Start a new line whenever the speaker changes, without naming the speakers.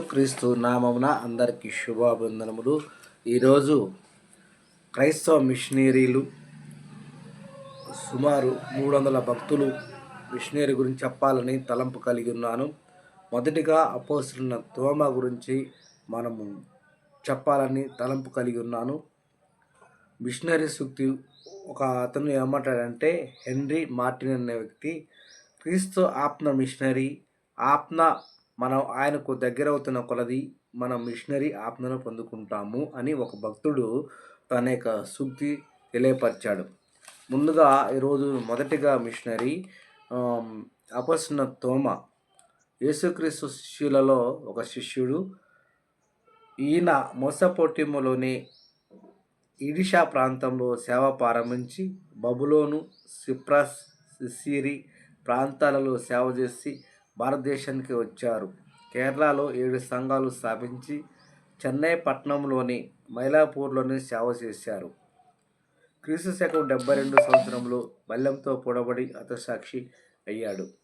క్రీస్తు నామమున అందరికీ శుభాభివందనములు. ఈరోజు క్రైస్తవ మిషనరీలు సుమారు మూడు వందల భక్తులు మిషనరీ గురించి చెప్పాలని తలంపు కలిగి ఉన్నాను. మొదటిగా అపోసిన తోమ గురించి మనము చెప్పాలని తలంపు కలిగి ఉన్నాను. మిషనరీ సూక్తి ఒక అతను ఏమంటాడంటే హెన్రీ మార్టిన్ అనే వ్యక్తి క్రీస్తు ఆత్మ మిషనరీ ఆత్మ మనం ఆయనకు దగ్గర అవుతున్న కొలది మనం మిషనరీ ఆత్మను పొందుకుంటాము అని ఒక భక్తుడు తన యొక్క సూక్తి తెలియపరిచాడు. ముందుగా ఈరోజు మొదటిగా మిషనరీ అపస్న తోమ. యేసుక్రీస్తు శిష్యులలో ఒక శిష్యుడు ఈయన మోసపోటిములోని ఇడిషా ప్రాంతంలో సేవ ప్రారంభించి బబులోను సిప్రస్ సిసిరి ప్రాంతాలలో సేవ చేసి భారతదేశానికి వచ్చారు. కేరళలో ఏడు సంఘాలు స్థాపించి చెన్నై పట్టణంలోని మైలాపూర్లోని సేవ చేశారు. క్రీస్తు శకం డెబ్బై రెండు సంవత్సరంలో బల్యంతో పొడబడి హతసాక్షి అయ్యాడు.